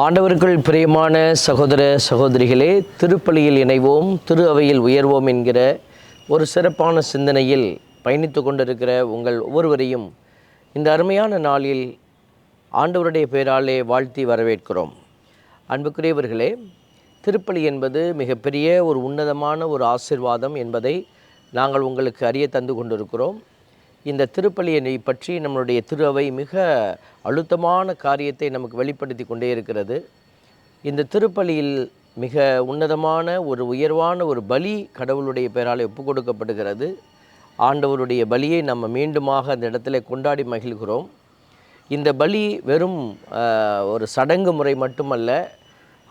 ஆண்டவர்கள் பிரியமான சகோதர சகோதரிகளே திருப்பலியில் இணைவோம் திரு அவையில் உயர்வோம் என்கிற ஒரு சிறப்பான சிந்தனையில் பயணித்து கொண்டிருக்கிற உங்கள் ஒவ்வொருவரையும் இந்த அருமையான நாளில் ஆண்டவருடைய பெயராலே வாழ்த்தி வரவேற்கிறோம். அன்புக்குரியவர்களே திருப்பலி என்பது மிகப்பெரிய ஒரு உன்னதமான ஒரு ஆசிர்வாதம் என்பதை நாங்கள் உங்களுக்கு அறிய தந்து கொண்டிருக்கிறோம். இந்த திருப்பலியை பற்றி நம்மளுடைய திரு அவை மிக அழுத்தமான காரியத்தை நமக்கு வெளிப்படுத்தி கொண்டே இருக்கிறது. இந்த திருப்பலியில் மிக உன்னதமான ஒரு உயர்வான ஒரு பலி கடவுளுடைய பெயரால் ஒப்பு கொடுக்கப்படுகிறது. ஆண்டவருடைய பலியை நம்ம மீண்டுமாக அந்த இடத்துல கொண்டாடி மகிழ்கிறோம். இந்த பலி வெறும் ஒரு சடங்கு முறை மட்டுமல்ல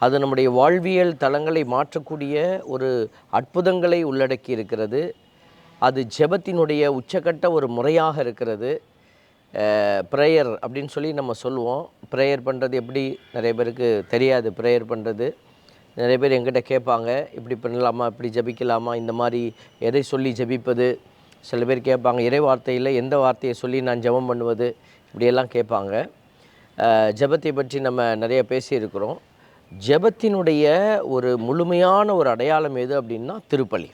அது நம்முடைய வாழ்வியல் தளங்களை மாற்றக்கூடிய ஒரு அற்புதங்களை உள்ளடக்கி இருக்கிறது. அது ஜெபத்தினுடைய உச்சக்கட்ட ஒரு முறையாக இருக்கிறது. ப்ரேயர் அப்படின்னு சொல்லி நம்ம சொல்லுவோம். ப்ரேயர் பண்ணுறது எப்படி? நிறைய பேருக்கு தெரியாது ப்ரேயர் பண்ணுறது நிறைய பேர் எங்கிட்ட கேட்பாங்க. இப்படி பண்ணலாமா? இப்படி ஜெபிக்கலாமா? இந்த மாதிரி எதை சொல்லி ஜெபிப்பது? சில பேர் கேட்பாங்க இறை வார்த்தையில் எந்த வார்த்தையை சொல்லி நான் ஜெபம் பண்ணுவது? இப்படியெல்லாம் கேட்பாங்க. ஜபத்தை ஜெபத்தை பற்றி நம்ம நிறைய பேசியிருக்கிறோம். ஜெபத்தினுடைய ஒரு முழுமையான ஒரு அடையாளம் எது அப்படின்னா திருப்பலி.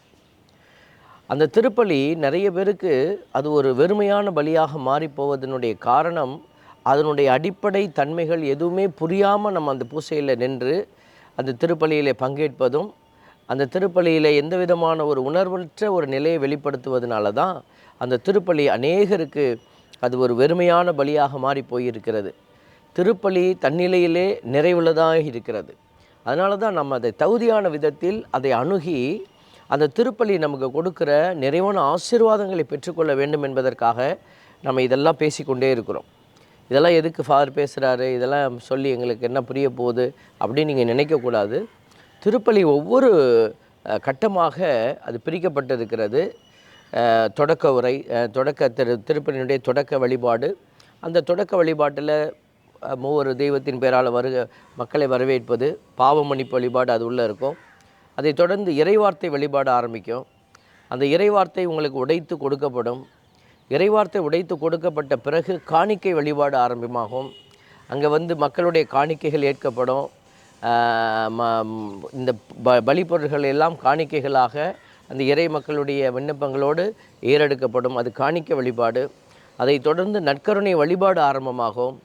அந்த திருப்பலி நிறைய பேருக்கு அது ஒரு வெறுமையான பலியாக மாறி போவதனுடைய காரணம் அதனுடைய அடிப்படை தன்மைகள் எதுவுமே புரியாமல் நம்ம அந்த பூசையில் நின்று அந்த திருப்பலியில் பங்கேற்பதும் அந்த திருப்பலியில் எந்த விதமான ஒரு உணர்வற்ற ஒரு நிலையை வெளிப்படுத்துவதனால தான் அந்த திருப்பலி அநேகருக்கு அது ஒரு வெறுமையான பலியாக மாறி போயிருக்கிறது. திருப்பலி தன்னிலையிலே நிறைவுள்ளதாக இருக்கிறது. அதனால தான் நம்ம அதை தகுதியான விதத்தில் அதை அணுகி அந்த திருப்பலி நமக்கு கொடுக்குற நிறைவான ஆசீர்வாதங்களை பெற்றுக்கொள்ள வேண்டும் என்பதற்காக நம்ம இதெல்லாம் பேசிக்கொண்டே இருக்கிறோம். இதெல்லாம் எதுக்கு ஃபாதர் பேசுகிறாரு இதெல்லாம் சொல்லி எங்களுக்கு என்ன புரிய போகுது? அப்படின்னு நீங்கள் நினைக்கக்கூடாது. திருப்பலி ஒவ்வொரு கட்டமாக அது பிரிக்கப்பட்டிருக்கிறது. தொடக்க உரை தொடக்க திரு திருப்பலியினுடைய தொடக்க வழிபாடு. அந்த தொடக்க வழிபாட்டில் அஹ், தெய்வத்தின் பேரால் வருக மக்களை வரவேற்பது பாவ மன்னிப்பு வழிபாடு அது உள்ளே இருக்கும். அதைத் தொடர்ந்து இறைவார்த்தை வழிபாடு ஆரம்பிக்கும். அந்த இறைவார்த்தை உங்களுக்கு உடைத்து கொடுக்கப்படும். இறைவார்த்தை உடைத்து கொடுக்கப்பட்ட பிறகு காணிக்கை வழிபாடு ஆரம்பமாகும். அங்கே வந்து மக்களுடைய காணிக்கைகள் ஏற்கப்படும். ம- இந்த ப பலிப்பொருட்கள் எல்லாம் காணிக்கைகளாக அந்த இறை மக்களுடைய விண்ணப்பங்களோடு ஏறெடுக்கப்படும். அது காணிக்கை வழிபாடு. அதைத் தொடர்ந்து நற்கருணை வழிபாடு ஆரம்பமாகும்.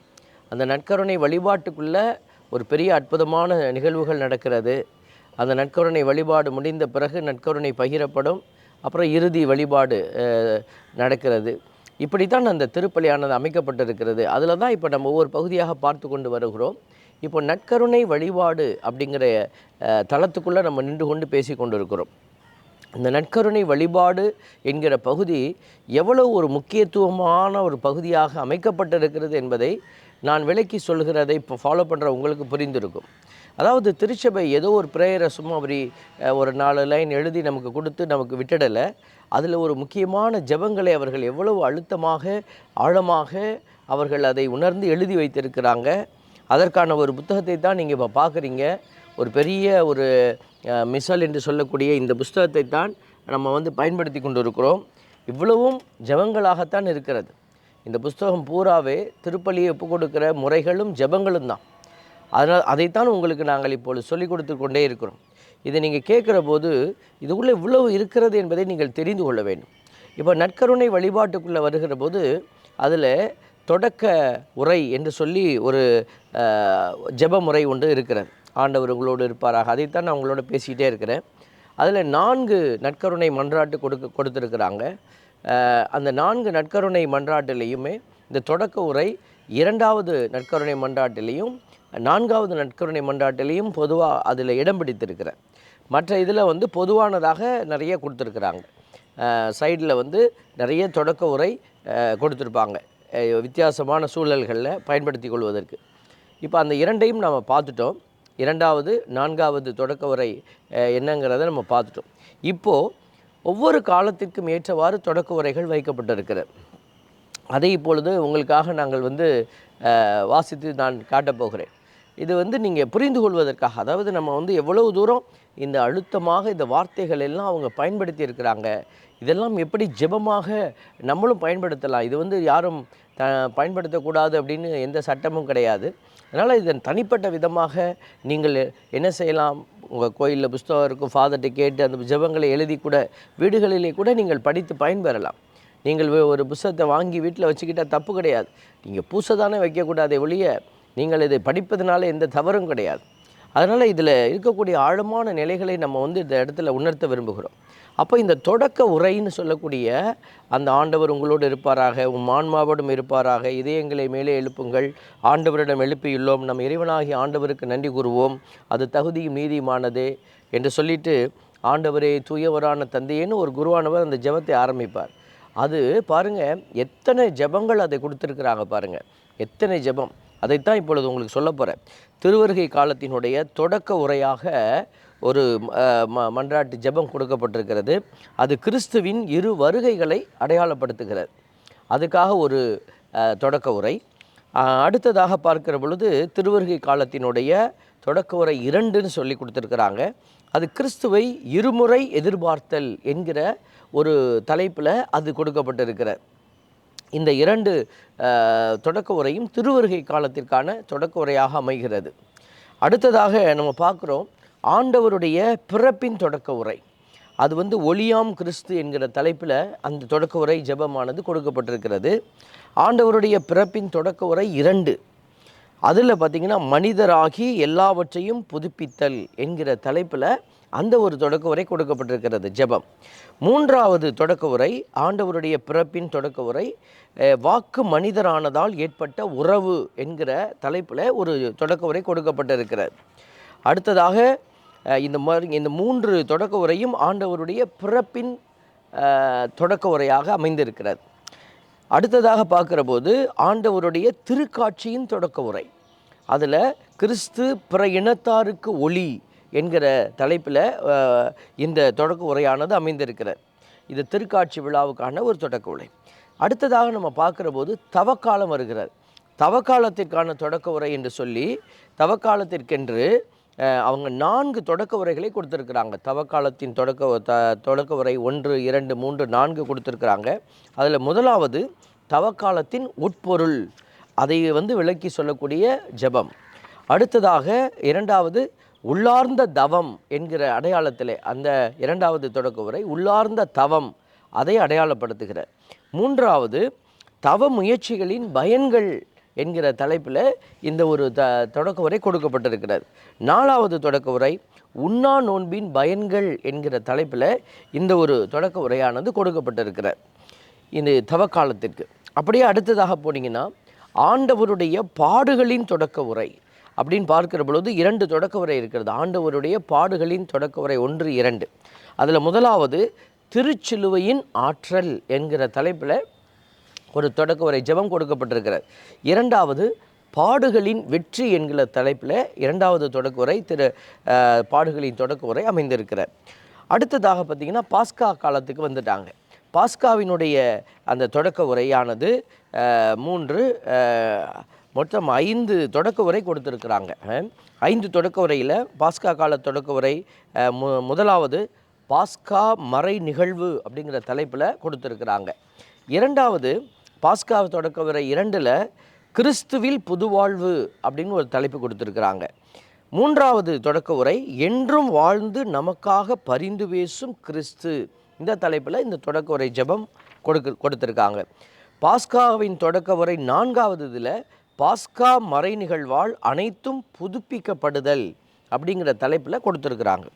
அந்த நற்கருணை வழிபாட்டுக்குள்ளே ஒரு பெரிய அற்புதமான நிகழ்வுகள் நடக்கிறது. அந்த நற்கருணை வழிபாடு முடிந்த பிறகு நற்கருணை பகிரப்படும். அப்புறம் இறுதி வழிபாடு நடக்கிறது. இப்படித்தான் அந்த திருப்பலியானது அமைக்கப்பட்டிருக்கிறது. அதில் தான் இப்போ நம்ம ஒவ்வொரு பகுதியாக பார்த்து கொண்டு வருகிறோம். இப்போ நற்கருணை வழிபாடு அப்படிங்கிற தளத்துக்குள்ளே நம்ம நின்று கொண்டு பேசி கொண்டு இருக்கிறோம் இந்த நற்கருணை வழிபாடு என்கிற பகுதி எவ்வளவு ஒரு முக்கியத்துவமான ஒரு பகுதியாக அமைக்கப்பட்டிருக்கிறது என்பதை நான் விளக்கி சொல்கிறதை இப்போ ஃபாலோ பண்ணுற உங்களுக்கு புரிந்திருக்கும். அதாவது திருச்சபை ஏதோ ஒரு ப்ரேயரை சும்மா அப்படி ஒரு நாலு லைன் எழுதி நமக்கு கொடுத்து நமக்கு விட்டுடலை. அதில் ஒரு முக்கியமான ஜெபங்களை அவர்கள் எவ்வளவு அழுத்தமாக ஆழமாக அவர்கள் அதை உணர்ந்து எழுதி வைத்திருக்கிறாங்க. அதற்கான ஒரு புத்தகத்தை தான் நீங்கள் இப்போ பார்க்குறீங்க. ஒரு பெரிய ஒரு மிசல் என்று சொல்லக்கூடிய இந்த புஸ்தகத்தை தான் நம்ம வந்து பயன்படுத்தி கொண்டு இருக்கிறோம் இவ்வளவும் ஜெபங்களாகத்தான் இருக்கிறது. இந்த புஸ்தகம் பூராவே திருப்பலியை ஒப்புக் கொடுக்கிற முறைகளும் ஜெபங்களும் தான். அதனால் அதைத்தான் உங்களுக்கு நாங்கள் இப்பொழுது சொல்லிக் கொடுத்து கொண்டே இருக்கிறோம். இதை நீங்கள் கேட்குற போது இதுக்குள்ளே இவ்வளவு இருக்கிறது என்பதை நீங்கள் தெரிந்து கொள்ள வேண்டும். இப்போ நற்கருணை வழிபாட்டுக்குள்ளே வருகிற போது அதில் தொடக்க உரை என்று சொல்லி ஒரு ஜெப முறை ஒன்று இருக்கிறது. ஆண்டவர் உங்களோடு இருப்பாராக. அதைத்தான் நான் உங்களோட பேசிக்கிட்டே இருக்கிறேன். அதில் நான்கு நற்கருணை மன்றாட்டு கொடுக்க கொடுத்துருக்குறாங்க. அந்த நான்கு நற்கருணை மன்றாட்டிலையுமே இந்த தொடக்க உரை இரண்டாவது நற்கருணை மன்றாட்டிலையும் நான்காவது நட்கருணை மன்றாட்டிலையும் பொதுவாக அதில் இடம் பிடித்திருக்கிறேன் மற்ற இதில் வந்து பொதுவானதாக நிறைய கொடுத்துருக்குறாங்க. சைடில் வந்து நிறைய தொடக்க உரை கொடுத்துருப்பாங்க. வித்தியாசமான சூழல்களில் பயன்படுத்தி கொள்வதற்கு. இப்போ அந்த இரண்டையும் நாம் பார்த்துட்டோம். இரண்டாவது நான்காவது தொடக்க உரை என்னங்கிறத நம்ம பார்த்துட்டோம். இப்போது ஒவ்வொரு காலத்திற்கும் ஏற்றவாறு தொடக்க உரைகள் வைக்கப்பட்டிருக்கிறது. அதை இப்பொழுது உங்களுக்காக நாங்கள் வந்து வாசித்து நான் காட்டப்போகிறேன் இது வந்து நீங்கள் புரிந்து கொள்வதற்காக அதாவது நம்ம வந்து எவ்வளவு தூரம் இந்த அழுத்தமாக இந்த வார்த்தைகள் எல்லாம் அவங்க பயன்படுத்தி இருக்கிறாங்க இதெல்லாம் எப்படி ஜெபமாக நம்மளும் பயன்படுத்தலாம்? இது வந்து யாரும் த பயன்படுத்தக்கூடாது அப்படின்னு எந்த சட்டமும் கிடையாது. அதனால் இதன் தனிப்பட்ட விதமாக நீங்கள் என்ன செய்யலாம்? உங்கள் கோயிலில் புஸ்தகம் இருக்கும் ஃபாதர்கிட்ட கேட்டு அந்த ஜெபங்களை எழுதி கூட வீடுகளிலே கூட நீங்கள் படித்து பயன்பெறலாம். நீங்கள் ஒரு புஸ்தகத்தை வாங்கி வீட்டில் வச்சுக்கிட்டால் தப்பு கிடையாது. நீங்கள் பூசை தானே வைக்கக்கூடாதே ஒழிய நீங்கள் இதை படிப்பதனால எந்த தவறும் கிடையாது. அதனால் இதில் இருக்கக்கூடிய ஆழமான நிலைகளை நம்ம வந்து இந்த இடத்துல உணர்த்த விரும்புகிறோம். அப்போ இந்த தொடக்க உரைன்னு சொல்லக்கூடிய அந்த ஆண்டவர் உங்களோடு இருப்பாராக உம் ஆன்மாவோடும் இருப்பாராக இதயங்களை மேலே எழுப்புங்கள் ஆண்டவரிடம் எழுப்பியுள்ளோம் நம் இறைவனாகி ஆண்டவருக்கு நன்றி கூறுவோம் அது தகுதியும் நீதியுமானது என்று சொல்லிட்டு ஆண்டவரே தூயவரான தந்தையேன்னு ஒரு குருவானவர் அந்த ஜெபத்தை ஆரம்பிப்பார். அது பாருங்கள் எத்தனை ஜெபங்கள் அதை கொடுத்துருக்குறாங்க பாருங்கள் எத்தனை ஜெபம். அதைத்தான் இப்பொழுது உங்களுக்கு சொல்ல போகிறேன் திருவருகை காலத்தினுடைய தொடக்க உரையாக ஒரு ம மன்றாட்டு ஜெபம் கொடுக்கப்பட்டிருக்கிறது. அது கிறிஸ்துவின் இரு வருகைகளை அடையாளப்படுத்துகிறது. அதுக்காக ஒரு தொடக்க உரை. அடுத்ததாக பார்க்கிற பொழுது திருவருகை காலத்தினுடைய தொடக்க உரை இரண்டுன்னு சொல்லி கொடுத்துருக்குறாங்க. அது கிறிஸ்துவை இருமுறை எதிர்பார்த்தல் என்கிற ஒரு தலைப்பில் அது கொடுக்கப்பட்டிருக்கிறது. இந்த இரண்டு தொடக்க உரையும் திருவருகை காலத்திற்கான தொடக்க உரையாக அமைகிறது. அடுத்ததாக நம்ம பார்க்குறோம் ஆண்டவருடைய பிறப்பின் தொடக்க உரை. அது வந்து ஒளியாம் கிறிஸ்து என்கிற தலைப்பில் அந்த தொடக்க உரை ஜெபமானது கொடுக்கப்பட்டிருக்கிறது. ஆண்டவருடைய பிறப்பின் தொடக்க உரை இரண்டு. அதில் பார்த்தீங்கன்னா மனிதராகி எல்லாவற்றையும் புதுப்பித்தல் என்கிற தலைப்பில் அந்த ஒரு தொடக்க உரை கொடுக்கப்பட்டிருக்கிறது ஜெபம். மூன்றாவது தொடக்க உரை ஆண்டவருடைய பிறப்பின் தொடக்க உரை வாக்கு மனிதரானதால் ஏற்பட்ட உறவு என்கிற தலைப்பில் ஒரு தொடக்க உரை கொடுக்கப்பட்டிருக்கிறது. அடுத்ததாக இந்த மாதிரி இந்த மூன்று தொடக்க உரையும் ஆண்டவருடைய பிறப்பின் தொடக்க உரையாக அமைந்திருக்கிறது. அடுத்ததாக பார்க்குற போது ஆண்டவருடைய திருக்காட்சியின் தொடக்க உரை. அதில் கிறிஸ்து பிற இனத்தாருக்கு ஒளி என்கிற தலைப்பில் இந்த தொடக்க உரையானது அமைந்திருக்கிறது. இது திருக்காட்சி விழாவுக்கான ஒரு தொடக்க உரை. அடுத்ததாக நம்ம பார்க்குற போது தவக்காலம் வருகிறது. தவக்காலத்திற்கான தொடக்க உரை என்று சொல்லி தவக்காலத்திற்கென்று அவங்க நான்கு தொடக்க உரைகளை கொடுத்துருக்குறாங்க. தவக்காலத்தின் தொடக்க த தொடக்க உரை ஒன்று இரண்டு மூன்று நான்கு கொடுத்துருக்குறாங்க. அதில் முதலாவது தவக்காலத்தின் உட்பொருள். அதை வந்து விளக்கி சொல்லக்கூடிய ஜெபம். அடுத்ததாக இரண்டாவது உள்ளார்ந்த தவம் என்கிற அடையாளத்திலே அந்த இரண்டாவது தொடக்க உரை உள்ளார்ந்த தவம் அதை அடையாளப்படுத்துகிற மூன்றாவது தவ முயற்சிகளின் பயன்கள் என்கிற தலைப்பில் இந்த ஒரு த தொடக்க உரை கொடுக்கப்பட்டிருக்கிறது. நாலாவது தொடக்க உரை உண்ணா நோன்பின் பயன்கள் என்கிற தலைப்பில் இந்த ஒரு தொடக்க உரையானது கொடுக்கப்பட்டிருக்கிறது. இந்த தவக்காலத்திற்கு. அப்படியே அடுத்ததாக போனீங்கன்னா ஆண்டவருடைய பாடுகளின் தொடக்க உரை. அப்படின்னு பார்க்கிற பொழுது இரண்டு தொடக்க உரை இருக்கிறது. ஆண்டவருடைய பாடுகளின் தொடக்க உரை ஒன்று இரண்டு. அதில் முதலாவது திருச்சிலுவையின் ஆற்றல் என்கிற தலைப்பில் ஒரு தொடக்க உரை ஜெபம் கொடுக்கப்பட்டிருக்கிறது இரண்டாவது பாடுகளின் வெற்றி என்கிற தலைப்பில் இரண்டாவது தொடக்க உரை திரு பாடுகளின் தொடக்க உரை அமைந்திருக்கிறார். அடுத்ததாக பார்த்திங்கன்னா பாஸ்கா காலத்துக்கு வந்துட்டாங்க. பாஸ்காவினுடைய அந்த தொடக்க உரையானது மூன்று மொத்தம் ஐந்து தொடக்க உரை கொடுத்துருக்குறாங்க. ஐந்து தொடக்க உரையில் பாஸ்கா கால தொடக்க உரை மு முதலாவது பாஸ்கா மறை நிகழ்வு அப்படிங்கிற தலைப்பில் கொடுத்துருக்குறாங்க. இரண்டாவது பாஸ்கா தொடக்க உரை இரண்டில் கிறிஸ்துவில் புதுவாழ்வு அப்படின்னு ஒரு தலைப்பு கொடுத்துருக்குறாங்க. மூன்றாவது தொடக்க உரை என்றும் வாழ்ந்து நமக்காக பரிந்து பேசும் கிறிஸ்து. இந்த தலைப்பில் இந்த தொடக்க உரை ஜெபம் கொடுக்க கொடுத்துருக்காங்க. பாஸ்காவின் தொடக்க உரை நான்காவது இதில் பாஸ்கா மறை நிகழ்வால் அனைத்தும் புதுப்பிக்கப்படுதல் அப்படிங்கிற தலைப்பில் கொடுத்துருக்குறாங்க.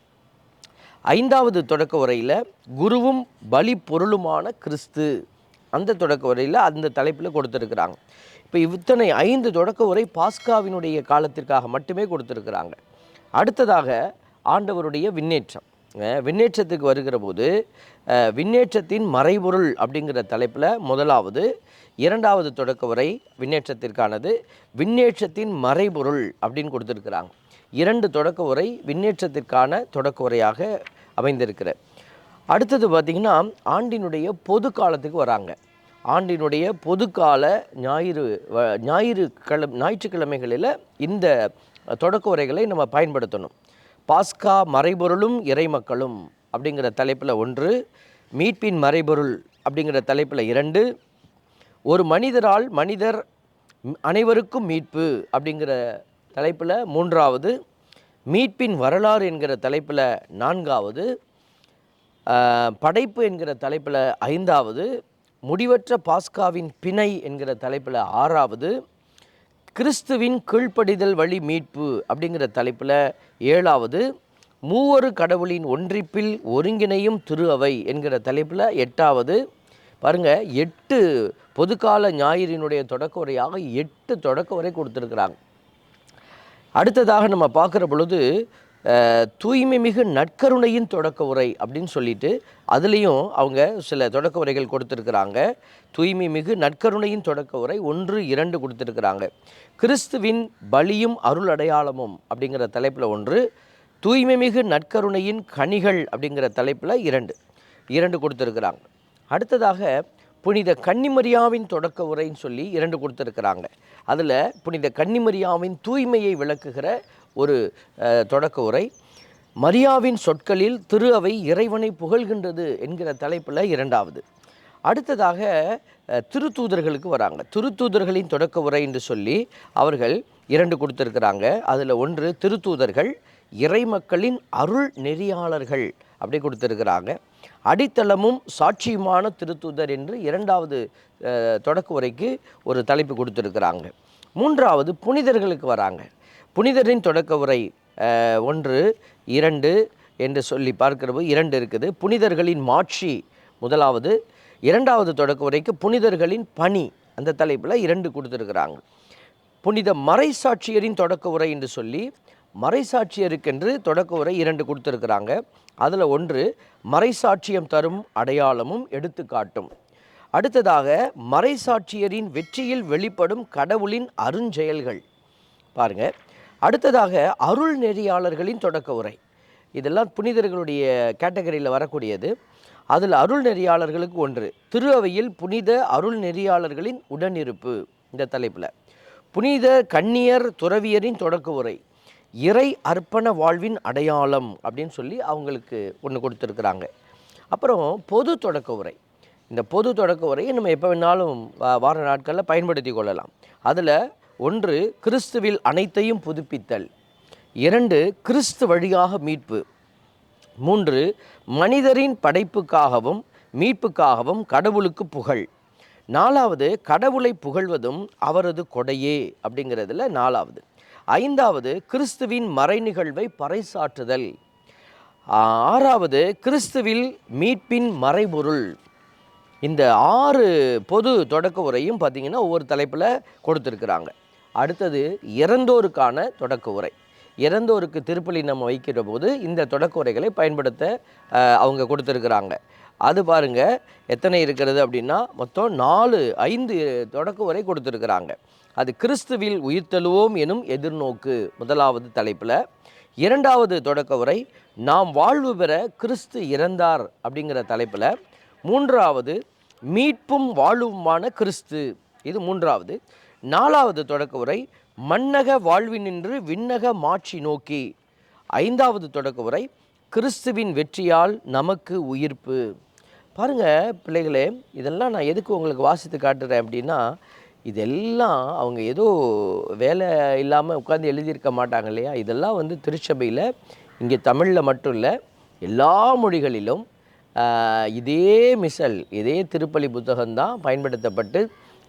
ஐந்தாவது தொடக்க உரையில் குருவும் பலி பொருளுமான கிறிஸ்து அந்த தொடக்க உரையில் அந்த தலைப்பில் கொடுத்துருக்குறாங்க. இப்போ இத்தனை ஐந்து தொடக்க உரை பாஸ்காவினுடைய காலத்திற்காக மட்டுமே கொடுத்துருக்குறாங்க. அடுத்ததாக ஆண்டவருடைய விண்ணேற்றம். விண்ணேற்றத்துக்கு வருகிற போது விண்ணேற்றத்தின் மறைபொருள் அப்படிங்கிற தலைப்பில் முதலாவது இரண்டாவது தொடக்க உரை விண்ணேற்றத்திற்கானது விண்ணேற்றத்தின் மறைபொருள் அப்படின்னு கொடுத்துருக்குறாங்க. இரண்டு தொடக்க உரை விண்ணேற்றத்திற்கான தொடக்க உரையாக அமைந்திருக்கிற அடுத்தது பார்த்திங்கன்னா ஆண்டினுடைய பொது காலத்துக்கு வராங்க. ஆண்டினுடைய பொதுக்கால ஞாயிறு வ- ஞாயிறு கிழ ஞாயிற்றுக்கிழமைகளில் இந்த தொடக்க உரைகளை நம்ம பயன்படுத்தணும். பாஸ்கா மறைபொருளும் இறைமக்களும் அப்படிங்கிற தலைப்பில் ஒன்று மீட்பின் மறைபொருள் அப்படிங்கிற தலைப்பில் இரண்டு ஒரு மனிதரால் மனிதர் அனைவருக்கும் மீட்பு அப்படிங்கிற தலைப்பில் மூன்றாவது மீட்பின் வரலாறு என்கிற தலைப்பில் நான்காவது படைப்பு என்கிற தலைப்பில் ஐந்தாவது முடிவற்ற பாஸ்காவின் பிணை என்கிற தலைப்பில் ஆறாவது கிறிஸ்துவின் கீழ்ப்படிதல் வழி மீட்பு அப்படிங்கிற தலைப்பில் ஏழாவது மூவரு கடவுளின் ஒன்றிப்பில் ஒருங்கிணையும் திரு அவை என்கிற தலைப்பில் எட்டாவது பாருங்க எட்டு பொதுக்கால ஞாயிறினுடைய தொடக்க உரையாக எட்டு தொடக்க உரை கொடுத்துருக்குறாங்க. அடுத்ததாக நம்ம பார்க்குற பொழுது தூய்மை மிகு நற்கருணையின் தொடக்க உரை அப்படின்னு சொல்லிட்டு அதுலேயும் அவங்க சில தொடக்க உரைகள் கொடுத்துருக்குறாங்க. தூய்மை மிகு நற்கருணையின் தொடக்க உரை ஒன்று இரண்டு கொடுத்துருக்குறாங்க. கிறிஸ்துவின் பலியும் அருள் அடையாளமும் அப்படிங்கிற தலைப்பில் ஒன்று தூய்மை மிகு நற்கருணையின் கனிகள் அப்படிங்கிற தலைப்பில் இரண்டு இரண்டு கொடுத்துருக்குறாங்க. அடுத்ததாக புனித கன்னிமரியாவின் தொடக்க உரைன்னு சொல்லி இரண்டு கொடுத்துருக்குறாங்க. அதில் புனித கன்னிமரியாவின் தூய்மையை விளக்குகிற ஒரு தொடக்க உரை. மரியாவின் சொற்களில் திரு அவை இறைவனை புகழ்கின்றது என்கிற தலைப்பில் இரண்டாவது. அடுத்ததாக திருத்தூதர்களுக்கு வராங்க. திருத்தூதர்களின் தொடக்க உரை என்று சொல்லி அவர்கள் இரண்டு கொடுத்துருக்குறாங்க. அதில் ஒன்று திருத்தூதர்கள் இறைமக்களின் அருள் நெறியாளர்கள் அப்படி கொடுத்துருக்குறாங்க. அடித்தளமும் சாட்சியுமான திருத்தூதர் என்று இரண்டாவது தொடக்க உரைக்கு ஒரு தலைப்பு கொடுத்துருக்குறாங்க. மூன்றாவது புனிதர்களுக்கு வராங்க. புனிதரின் தொடக்க உரை ஒன்று இரண்டு என்று சொல்லி பார்க்கிறபோது இரண்டு இருக்குது. புனிதர்களின் மாட்சி முதலாவது. இரண்டாவது தொடக்க உரைக்கு புனிதர்களின் பணி அந்த தலைப்பில் இரண்டு கொடுத்துருக்குறாங்க. புனித மறைசாட்சியரின் தொடக்க உரை என்று சொல்லி மறைசாட்சியருக்கென்று தொடக்க உரை இரண்டு கொடுத்துருக்குறாங்க. அதில் ஒன்று மறைசாட்சியம் தரும் அடையாளமும் எடுத்துக்காட்டும். அடுத்ததாக மறைசாட்சியரின் வெற்றியில் வெளிப்படும் கடவுளின் அருஞ்செயல்கள். பாருங்கள் அடுத்ததாக அருள் நெறியாளர்களின் தொடக்க உரை. இதெல்லாம் புனிதர்களுடைய கேட்டகரியில் வரக்கூடியது. அதில் அருள் நெறியாளர்களுக்கு ஒன்று திருவையில் புனித அருள் நெறியாளர்களின் உடனிருப்பு இந்த தலைப்பில். புனித கன்னியர் துறவியரின் தொடக்க உரை இறை அர்ப்பண வாழ்வின் அடையாளம் அப்படின்னு சொல்லி அவங்களுக்கு ஒன்று கொடுத்துருக்குறாங்க. அப்புறம் பொது தொடக்க உரை. இந்த பொது தொடக்க உரையை நம்ம எப்போ வேணாலும் வார நாட்களில் பயன்படுத்தி கொள்ளலாம். அதில் ஒன்று கிறிஸ்துவில் அனைத்தையும் புதுப்பித்தல். இரண்டு கிறிஸ்து வழியாக மீட்பு. மூன்று மனிதரின் படைப்புக்காகவும் மீட்புக்காகவும் கடவுளுக்கு புகழ். நாலாவது கடவுளை புகழ்வதும் அவரது கொடையே அப்படிங்கிறதுல நாலாவது. ஐந்தாவது கிறிஸ்துவின் மறை நிகழ்வை பறைசாற்றுதல் ஆறாவது கிறிஸ்துவில் மீட்பின் மறைபொருள். இந்த ஆறு பொது தொடக்க உரையும் பார்த்திங்கன்னா ஒவ்வொரு தலைப்பில் கொடுத்துருக்குறாங்க. அடுத்தது இறந்தோருக்கான தொடக்க உரை. இறந்தோருக்கு திருப்பலி நம்ம வைக்கிற போது இந்த தொடக்க உரைகளை பயன்படுத்த அவங்க கொடுத்துருக்குறாங்க. அது பாருங்கள் எத்தனை இருக்கிறது அப்படின்னா மொத்தம் நாலு ஐந்து தொடக்க உரை கொடுத்துருக்குறாங்க. அது கிறிஸ்துவில் உயிர்த்தெழுவோம் எனும் எதிர்நோக்கு முதலாவது தலைப்பில். இரண்டாவது தொடக்க உரை நாம் வாழ்வு பெற கிறிஸ்து இறந்தார் அப்படிங்கிற தலைப்பில். மூன்றாவது மீட்பும் வாழ்வுமான கிறிஸ்து. இது மூன்றாவது. நாலாவது தொடக்க உரை மன்னக வாழ்வினின்று விண்ணக மாட்சி நோக்கி. ஐந்தாவது தொடக்க உரை கிறிஸ்துவின் வெற்றியால் நமக்கு உயிர்ப்பு. பாருங்கள் பிள்ளைகளே இதெல்லாம் நான் எதுக்கு உங்களுக்கு வாசித்து காட்டுறேன் அப்படின்னா இதெல்லாம் அவங்க ஏதோ வேலை இல்லாமல் உட்காந்து எழுதியிருக்க மாட்டாங்க இல்லையா? இதெல்லாம் வந்து திருச்சபையில் இங்கே தமிழில் மட்டும் இல்லை எல்லா மொழிகளிலும் இதே மிசல் இதே திருப்பலி புத்தகம்தான் பயன்படுத்தப்பட்டு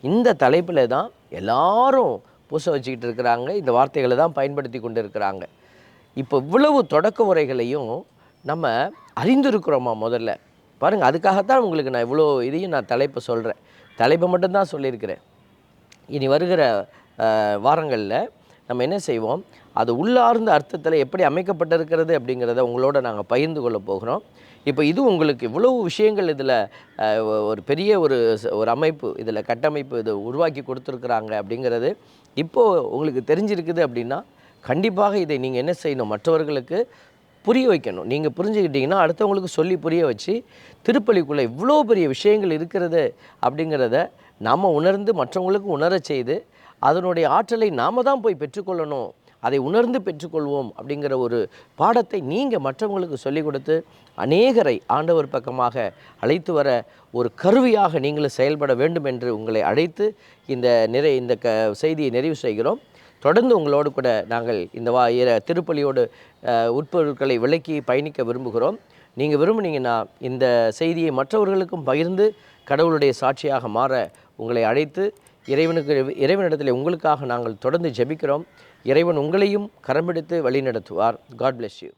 இந்த தலைப்பில் தான் எல்லாரும் பூச வச்சுக்கிட்டு இருக்கிறாங்க. இந்த வார்த்தைகளை தான் பயன்படுத்தி கொண்டு இருக்கிறாங்க இப்போ இவ்வளவு தொடக்க உரைகளையும் நம்ம அறிந்திருக்கிறோமா முதல்ல? பாருங்கள் அதுக்காகத்தான் உங்களுக்கு நான் இவ்வளோ இதையும் நான் தலைப்பை சொல்கிறேன் தலைப்பை மட்டும்தான் சொல்லியிருக்கிறேன். இனி வருகிற வாரங்களில் நம்ம என்ன செய்வோம்? அது உள்ளார்ந்த அர்த்தத்தில் எப்படி அமைக்கப்பட்டிருக்கிறது அப்படிங்கிறத உங்களோட நாங்கள் பகிர்ந்து கொள்ள போகிறோம். இப்போ இது உங்களுக்கு இவ்வளவு விஷயங்கள் இதில் ஒரு பெரிய ஒரு ஒரு அமைப்பு இதில் கட்டமைப்பு இதை உருவாக்கி கொடுத்துருக்குறாங்க அப்படிங்கிறது இப்போது உங்களுக்கு தெரிஞ்சிருக்குது அப்படின்னா கண்டிப்பாக இதை நீங்கள் என்ன செய்யணும்? மற்றவர்களுக்கு புரிய வைக்கணும். நீங்கள் புரிஞ்சுக்கிட்டிங்கன்னா அடுத்தவங்களுக்கு சொல்லி புரிய வச்சு திருப்பலிக்குள்ளே இவ்வளோ பெரிய விஷயங்கள் இருக்கிறது அப்படிங்கிறத நாம் உணர்ந்து மற்றவங்களுக்கு உணர செய்து அதனுடைய ஆற்றலை நாம தான் போய் பெற்றுக்கொள்ளணும் அதை உணர்ந்து பெற்றுக்கொள்வோம் அப்படிங்கிற ஒரு பாடத்தை நீங்கள் மற்றவங்களுக்கு சொல்லிக் கொடுத்து அநேகரை ஆண்டவர் பக்கமாக அழைத்து வர ஒரு கருவியாக நீங்களும் செயல்பட வேண்டும் என்று உங்களை அழைத்து இந்த நிறை இந்த க செய்தியை நிறைவு செய்கிறோம். தொடர்ந்து உங்களோடு கூட நாங்கள் இந்த வா இர- திருப்பலியோடு உட்பொருட்களை விலக்கி பயணிக்க விரும்புகிறோம். நீங்கள் விரும்புனீங்கன்னா இந்த செய்தியை மற்றவர்களுக்கும் பகிர்ந்து கடவுளுடைய சாட்சியாக மாற உங்களை அழைத்து இறைவனுக்கு இறைவனிடத்தில் உங்களுக்காக நாங்கள் தொடர்ந்து ஜெபிக்கிறோம். இறைவன் உங்களையும் கரம் வழிநடத்துவார். வழி நடத்துவார் காட் பிளெஸ் யூ